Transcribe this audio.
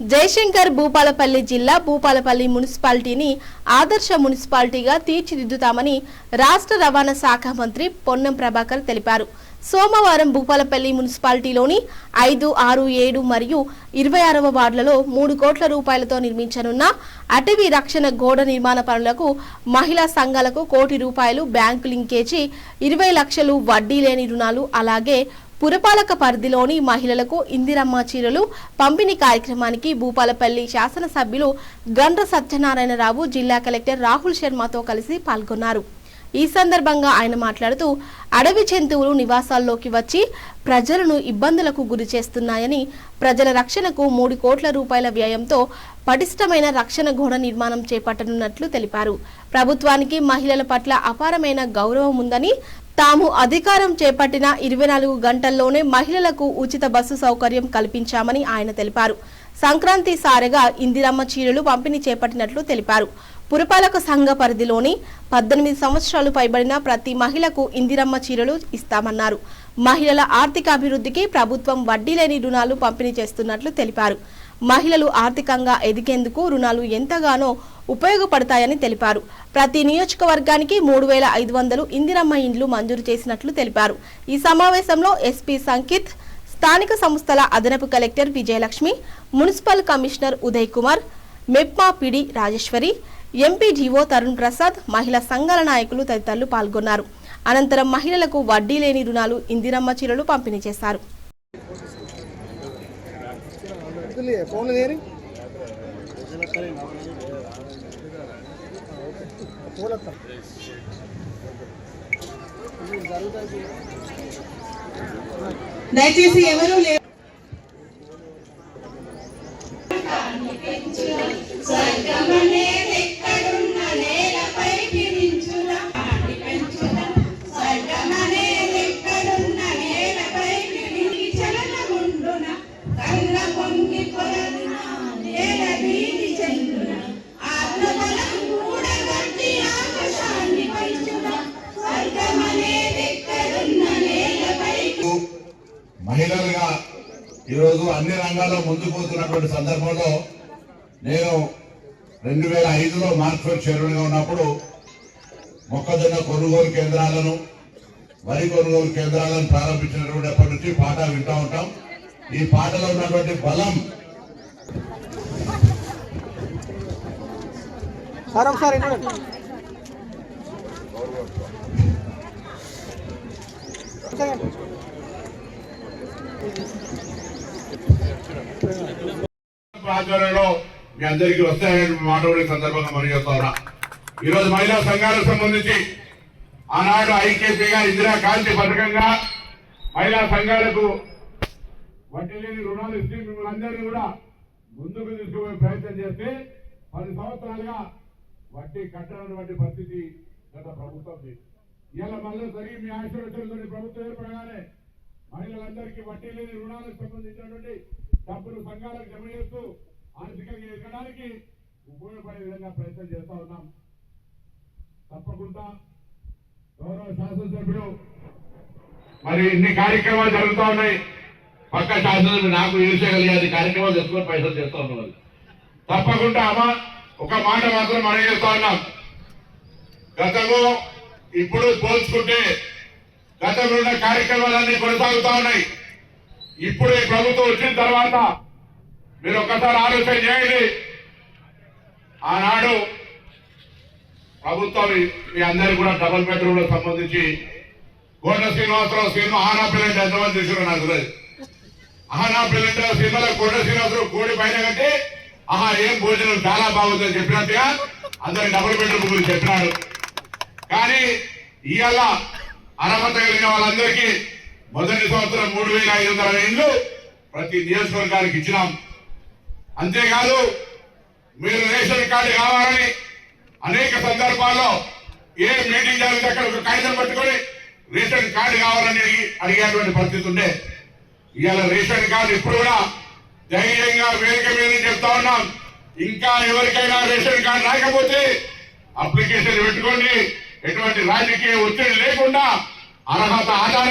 జయశంకర్ భూపాలపల్లి జిల్లా భూపాలపల్లి మున్సిపాలిటీని ఆదర్శ మున్సిపాలిటీగా తీర్చిదిద్దుతామని రాష్ట్ర రవాణా శాఖ మంత్రి పొన్నం ప్రభాకర్ తెలిపారు. సోమవారం భూపాలపల్లి మున్సిపాలిటీలోని ఐదు ఆరు ఏడు మరియు ఇరవై ఆరవ వార్డులలో మూడు కోట్ల రూపాయలతో నిర్మించనున్న అటవీ రక్షణ గోడ నిర్మాణ పనులకు మహిళా సంఘాలకు కోటి రూపాయలు బ్యాంకు లింకేజీ ఇరవై లక్షలు వడ్డీ లేని రుణాలు అలాగే పురపాలక పరిధిలోని మహిళలకు ఇందిరమ్మ చీరలు పంపిణీ కార్యక్రమానికి భూపాలపల్లి శాసనసభ్యులు గండ్ర సత్యనారాయణరావు జిల్లా కలెక్టర్ రాహుల్ శర్మతో కలిసి పాల్గొన్నారు. ఈ సందర్భంగా ఆయన మాట్లాడుతూ అడవి జంతువులు నివాసాల్లోకి వచ్చి ప్రజలను ఇబ్బందులకు గురి చేస్తున్నాయని ప్రజల రక్షణకు మూడు కోట్ల రూపాయల వ్యయంతో పటిష్టమైన రక్షణ గోడ నిర్మాణం చేపట్టనున్నట్లు తెలిపారు. ప్రభుత్వానికి మహిళల పట్ల అపారమైన గౌరవం ఉందని తాము అధికారం చేపట్టిన ఇరవై నాలుగు గంటల్లోనే మహిళలకు ఉచిత బస్సు సౌకర్యం కల్పించామని ఆయన తెలిపారు. సంక్రాంతి సారెగా ఇందిరమ్మ చీరలు పంపిణీ చేపట్టినట్లు తెలిపారు. పురపాలక సంఘ పరిధిలోని పద్దెనిమిది సంవత్సరాలు పైబడిన ప్రతి మహిళకు ఇందిరమ్మ చీరలు ఇస్తామన్నారు. మహిళల ఆర్థిక అభివృద్ధికి ప్రభుత్వం వడ్డీ లేని రుణాలు పంపిణీ చేస్తున్నట్లు తెలిపారు. మహిళలు ఆర్థికంగా ఎదిగేందుకు రుణాలు ఎంతగానో ఉపయోగపడతాయని తెలిపారు. ప్రతి నియోజకవర్గానికి మూడు వేల ఐదు వందలు ఇందిరమ్మ ఇండ్లు మంజూరు చేసినట్లు తెలిపారు. ఈ సమావేశంలో ఎస్పీ సంకిత్ స్థానిక సంస్థల అదనపు collector Vijayalakshmi municipal commissioner Uday Kumar MEPMA PD Rajeshwari MPDO Tarun Prasad మహిళా సంఘాల నాయకులు తదితరులు పాల్గొన్నారు. అనంతరం మహిళలకు వడ్డీ లేని రుణాలు ఇందిరమ్మ చీరలు పంపిణీ చేశారు. ఫోన్ దేని దయచేసి ఎవరు లేరు. ఈరోజు అన్ని రంగాల్లో ముందుకు పోతున్నటువంటి సందర్భంలో నేను రెండు వేల ఐదులో మార్కెట్ చైర్మన్గా ఉన్నప్పుడు మొక్కజొన్న కొనుగోలు కేంద్రాలను వరి కొనుగోలు కేంద్రాలను ప్రారంభించినటువంటి నుంచి పాట వింటూ ఉంటాం. ఈ పాటలో ఉన్నటువంటి బలం సార్ ఒకసారి ఆధ్వర్యంలో మీ అందరికీ వస్తాయని మాట్లాడే సందర్భంగా మనం చెప్తా ఈరోజు మహిళా సంఘాలకు సంబంధించి ఆనాడు ఐకేపీగా ఇందిరా కాంతి పథకంగా మహిళా సంఘాలకు వడ్డీ లేని రుణాలు ఇచ్చి మిమ్మల్ని అందరినీ కూడా ముందుకు తీసుకునే ప్రయత్నం చేస్తే పది సంవత్సరాలుగా వడ్డీ కట్టనటువంటి పరిస్థితి గత ప్రభుత్వం ఇలా మళ్ళీ జరిగి మీ ఆశీర్వచనతో ప్రభుత్వం ఏర్పడగానే మహిళలందరికీ వడ్డీ లేని రుణాలకు సంబంధించినటువంటి డబ్బులు సంఘాలకు జమ చేస్తూ ఆర్థికంగా ఎదగడానికి ఉపయోగపడే విధంగా ప్రయత్నం చేస్తా ఉన్నాం. తప్పకుండా గౌరవ శాసనసభ్యుడు మరి ఇన్ని కార్యక్రమాలు జరుగుతూ ఉన్నాయి. పక్క శాసనసభ్యుడు నాకు ఈర్చగలిగేది కార్యక్రమాలు తెచ్చుకొని పైసలు చేస్తా ఉన్నారు తప్పకుండా అమ్మా ఒక మాట మాత్రం మనం చేస్తా ఉన్నాం. గతంలో ఇప్పుడు పోల్చుకుంటే గతంలో ఉన్న కార్యక్రమాలన్నీ కొనసాగుతా ఉన్నాయి. ఇప్పుడు ఈ ప్రభుత్వం వచ్చిన తర్వాత మీరు ఒక్కసారి ఆలోచన చేయండి. ఆనాడు ప్రభుత్వం మీ అందరికి కూడా డబుల్ బెడ్రూమ్ సంబంధించి కోట శ్రీనివాసరావు సినిమా ఆనా పిల్లలు ఎంతమంది చూసారో నాకు తెలియదు. ఆనా సినిమాలో గోడ శ్రీనివాసరావు కోడి పైన కంటే ఆహా ఏం భోజనం చాలా బాగుందని చెప్పినట్టుగా అందరికి డబుల్ బెడ్రూమ్ గురించి చెప్పినాడు కానీ ఇవాళ అర్హత కలిగిన వాళ్ళందరికీ మొదటి సంవత్సరం మూడు వేల ఐదు వందల ఇండ్లు ప్రతి నియోజకవర్గానికి ఇచ్చినాం. అంతేకాదు మీరు రేషన్ కార్డు కావాలని అనేక సందర్భాల్లో ఏ మీటింగ్ జరిగితే అక్కడ ఒక కాగితం పట్టుకొని రేషన్ కార్డు కావాలని అడిగేటువంటి పరిస్థితి ఉండే. ఇవాళ రేషన్ కార్డు ఇప్పుడు కూడా ధైర్యంగా వేదిక మీద చెప్తా ఉన్నాం. ఇంకా ఎవరికైనా రేషన్ కార్డు రాకపోతే అప్లికేషన్ పెట్టుకోండి. ఎటువంటి రాజకీయ ఒత్తిడి లేకుండా అర్హత ఆధార